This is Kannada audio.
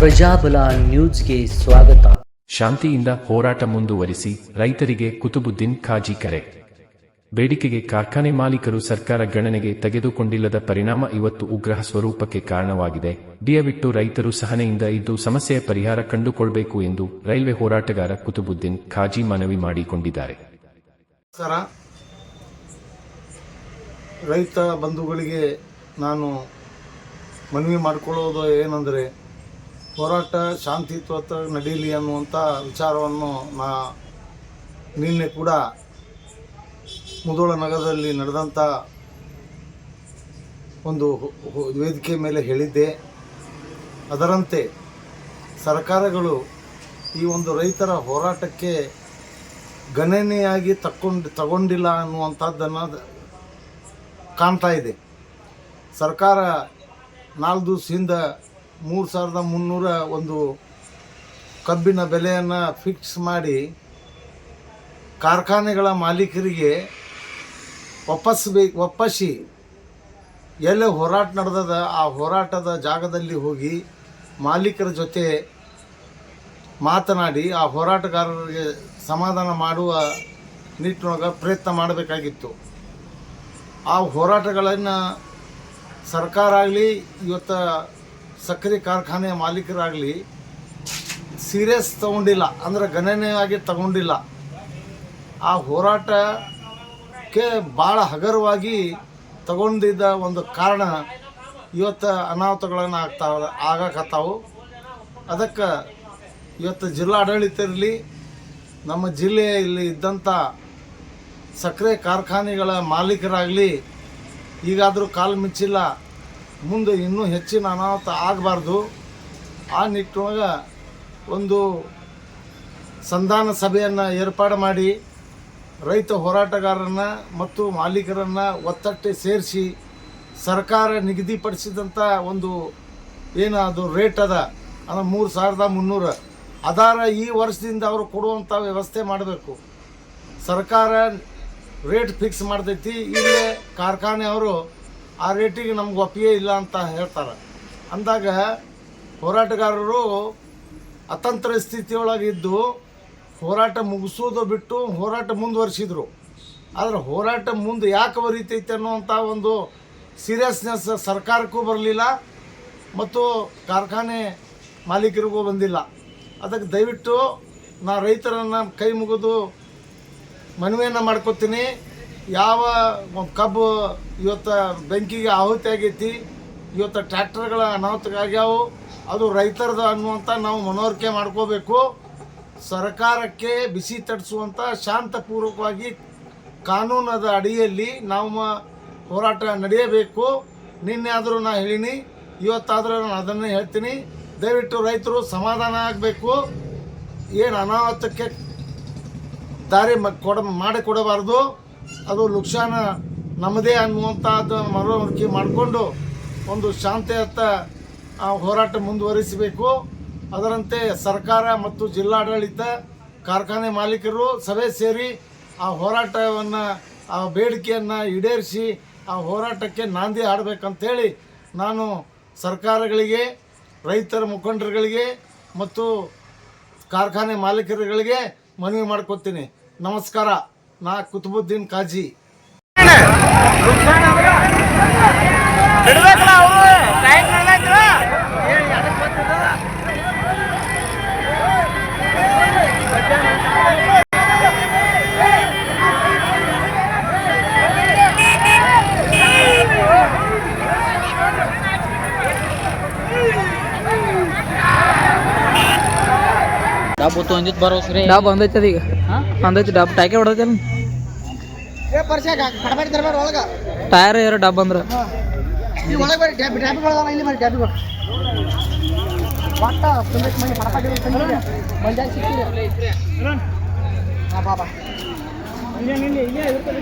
ಪ್ರಜಾಬಲ ನ್ಯೂಸ್ಗೆ ಸ್ವಾಗತ. ಶಾಂತಿಯಿಂದ ಹೋರಾಟ ಮುಂದುವರಿಸಿ ರೈತರಿಗೆ ಕುತುಬುದ್ದೀನ್ ಖಾಜಿ ಕರೆ. ಬೇಡಿಕೆಗೆ ಕಾರ್ಖಾನೆ ಮಾಲೀಕರು ಸರ್ಕಾರ ಗಣನೆಗೆ ತೆಗೆದುಕೊಂಡಿಲ್ಲದ ಪರಿಣಾಮ ಇವತ್ತು ಉಗ್ರ ಸ್ವರೂಪಕ್ಕೆ ಕಾರಣವಾಗಿದೆ. ದಿಯವಿಟ್ಟು ರೈತರು ಸಹನೆಯಿಂದ ಇದ್ದು ಸಮಸ್ಯೆಯ ಪರಿಹಾರ ಕಂಡುಕೊಳ್ಬೇಕು ಎಂದು ರೈಲ್ವೆ ಹೋರಾಟಗಾರ ಕುತುಬುದ್ದೀನ್ ಖಾಜಿ ಮನವಿ ಮಾಡಿಕೊಂಡಿದ್ದಾರೆ. ರೈತ ಬಂಧುಗಳಿಗೆ ನಾನು ಮನವಿ ಮಾಡಿಕೊಳ್ಳೋದು ಏನಂದರೆ ಹೋರಾಟ ಶಾಂತಿಯುತ ನಡೀಲಿ ಅನ್ನುವಂಥ ವಿಚಾರವನ್ನು ನಾ ನಿನ್ನೆ ಕೂಡ ಮುದೋಳ ನಗರದಲ್ಲಿ ನಡೆದಂಥ ಒಂದು ವೇದಿಕೆ ಮೇಲೆ ಹೇಳಿದ್ದೆ. ಅದರಂತೆ ಸರ್ಕಾರಗಳು ಈ ಒಂದು ರೈತರ ಹೋರಾಟಕ್ಕೆ ಗಣನೆಯಾಗಿ ತಕ್ಕೊಂಡು, ತಗೊಂಡಿಲ್ಲ ಅನ್ನುವಂಥದ್ದನ್ನು ಕಾಣ್ತಾ ಇದೆ. ಸರ್ಕಾರ ನಾಲ್ಕು ದಿವಸದಿಂದ ಮೂರು ಸಾವಿರದ ಮುನ್ನೂರ ಒಂದು ಕಬ್ಬಿನ ಬೆಲೆಯನ್ನು ಫಿಕ್ಸ್ ಮಾಡಿ ಕಾರ್ಖಾನೆಗಳ ಮಾಲೀಕರಿಗೆ ವಾಪಸ್ ಬೇ ಒಪ್ಪಸಿ ಎಲ್ಲ ಹೋರಾಟ ನಡೆದದ, ಆ ಹೋರಾಟದ ಜಾಗದಲ್ಲಿ ಹೋಗಿ ಮಾಲೀಕರ ಜೊತೆ ಮಾತನಾಡಿ, ಆ ಹೋರಾಟಗಾರರಿಗೆ ಸಮಾಧಾನ ಮಾಡುವ ನಿಟ್ಟಿನೊಳಗೆ ಪ್ರಯತ್ನ ಮಾಡಬೇಕಾಗಿತ್ತು. ಆ ಹೋರಾಟಗಳನ್ನು ಸರ್ಕಾರ ಆಗಲಿ, ಇವತ್ತು ಸಕ್ಕರೆ ಕಾರ್ಖಾನೆ ಮಾಲೀಕರಾಗಲಿ ಸೀರಿಯಸ್ ತಗೊಂಡಿಲ್ಲ, ಅಂದರೆ ಗಣನೀಯವಾಗಿ ತಗೊಂಡಿಲ್ಲ. ಆ ಹೋರಾಟಕ್ಕೆ ಭಾಳ ಹಗರವಾಗಿ ತಗೊಂಡಿದ್ದ ಒಂದು ಕಾರಣ ಇವತ್ತು ಅನಾಹುತಗಳನ್ನು ಆಗ್ತಾವ ಆಗಕತ್ತಾವು. ಅದಕ್ಕೆ ಇವತ್ತು ಜಿಲ್ಲಾಡಳಿತ ಇರಲಿ, ನಮ್ಮ ಜಿಲ್ಲೆಯಲ್ಲಿ ಇದ್ದಂಥ ಸಕ್ಕರೆ ಕಾರ್ಖಾನೆಗಳ ಮಾಲೀಕರಾಗಲಿ, ಈಗಾದರೂ ಕಾಲು ಮಿಂಚಿಲ್ಲ ಮುಂದೆ ಇನ್ನೂ ಹೆಚ್ಚಿನ ಅನಾಹುತ ಆಗಬಾರ್ದು. ಆ ನಿಟ್ಟಿನೊಳಗೆ ಒಂದು ಸಂಧಾನ ಸಭೆಯನ್ನು ಏರ್ಪಾಡು ಮಾಡಿ, ರೈತ ಹೋರಾಟಗಾರರನ್ನ ಮತ್ತು ಮಾಲೀಕರನ್ನು ಒತ್ತಟ್ಟೆ ಸೇರಿಸಿ, ಸರ್ಕಾರ ನಿಗದಿಪಡಿಸಿದಂಥ ಒಂದು ಏನು ಅದು ರೇಟ್ ಅದ ಅಂದರೆ ಮೂರು ಸಾವಿರದ ಮುನ್ನೂರು. ಅದಾರ ಈ ವರ್ಷದಿಂದ ಅವರು ಕೊಡುವಂಥ ವ್ಯವಸ್ಥೆ ಮಾಡಬೇಕು. ಸರ್ಕಾರ ರೇಟ್ ಫಿಕ್ಸ್ ಮಾಡ್ತೈತಿ, ಇಲ್ಲೇ ಕಾರ್ಖಾನೆ ಅವರು ಆ ರೇಟಿಗೆ ನಮ್ಗೆ ಒಪ್ಪಿಗೆ ಇಲ್ಲ ಅಂತ ಹೇಳ್ತಾರೆ. ಅಂದಾಗ ಹೋರಾಟಗಾರರು ಅತಂತ್ರ ಸ್ಥಿತಿಯೊಳಗಿದ್ದು ಹೋರಾಟ ಮುಗಿಸೋದು ಬಿಟ್ಟು ಹೋರಾಟ ಮುಂದುವರಿಸಿದ್ರು. ಆದರೆ ಹೋರಾಟ ಮುಂದೆ ಯಾಕೆ ಬರೀತೈತೆ ಅನ್ನುವಂಥ ಒಂದು ಸೀರಿಯಸ್ನೆಸ್ ಸರ್ಕಾರಕ್ಕೂ ಬರಲಿಲ್ಲ ಮತ್ತು ಕಾರ್ಖಾನೆ ಮಾಲೀಕರಿಗೂ ಬಂದಿಲ್ಲ. ಅದಕ್ಕೆ ದಯವಿಟ್ಟು ನಾ ರೈತರನ್ನು ಕೈ ಮುಗಿದು ಮನವಿಯನ್ನು ಮಾಡ್ಕೊತೀನಿ. ಯಾವ ಕಬ್ಬು ಇವತ್ತು ಬೆಂಕಿಗೆ ಆಹುತಿ ಆಗೈತಿ, ಇವತ್ತು ಟ್ರ್ಯಾಕ್ಟರ್ಗಳ ಅನಾಹುತಗಾಗ್ಯಾವು ಅದು ರೈತರದು ಅನ್ನುವಂಥ ನಾವು ಮನವರಿಕೆ ಮಾಡ್ಕೋಬೇಕು. ಸರ್ಕಾರಕ್ಕೆ ಬಿಸಿ ತಡಿಸುವಂಥ ಶಾಂತಪೂರ್ವಕವಾಗಿ ಕಾನೂನದ ಅಡಿಯಲ್ಲಿ ನಾವು ಹೋರಾಟ ನಡೆಯಬೇಕು. ನಿನ್ನೆ ಆದರೂ ನಾ ಹೇಳೀನಿ, ಇವತ್ತಾದರೂ ನಾನು ಅದನ್ನೇ ಹೇಳ್ತೀನಿ. ದಯವಿಟ್ಟು ರೈತರು ಸಮಾಧಾನ ಆಗಬೇಕು. ಏನು ಅನಾಹುತಕ್ಕೆ ದಾರಿ ಕೊಡ ಮಾಡಿಕೊಡಬಾರ್ದು ಅದು ಲುಕ್ಷಾನ ನಮ್ಮದೇ ಅನ್ನುವಂಥದ್ದು ಮನವರಿಕೆ ಮಾಡಿಕೊಂಡು ಒಂದು ಶಾಂತಿಯತ್ತ ಹೋರಾಟ ಮುಂದುವರಿಸಬೇಕು. ಅದರಂತೆ ಸರ್ಕಾರ ಮತ್ತು ಜಿಲ್ಲಾಡಳಿತ, ಕಾರ್ಖಾನೆ ಮಾಲೀಕರು ಸಭೆ ಸೇರಿ ಆ ಹೋರಾಟವನ್ನು, ಆ ಬೇಡಿಕೆಯನ್ನು ಈಡೇರಿಸಿ ಆ ಹೋರಾಟಕ್ಕೆ ನಾಂದಿ ಹಾಡಬೇಕಂತೇಳಿ ನಾನು ಸರ್ಕಾರಗಳಿಗೆ, ರೈತರ ಮುಖಂಡರುಗಳಿಗೆ ಮತ್ತು ಕಾರ್ಖಾನೆ ಮಾಲೀಕರುಗಳಿಗೆ ಮನವಿ ಮಾಡ್ಕೊತೀನಿ. ನಮಸ್ಕಾರ. ನಾ ಕುತುಬುದ್ದೀನ್ ಕಾಜಿ. ಡಬ್ ಹೊತ್ತು ಅಂದಿತ್ತು ಬರೋಸ್ರಿ ಡಾಬ್ ಬಂದೈತಿ ಅದೀಗ ಬಂದೈತಿ ಡಬ್. ಟಾಕೆ ಹೊಡೆದೈತಿ ಟೈರ್ ಏರ ಡಬ್ ಅಂದ್ರ. ಎಲ್ಲಿದ್ದೀರ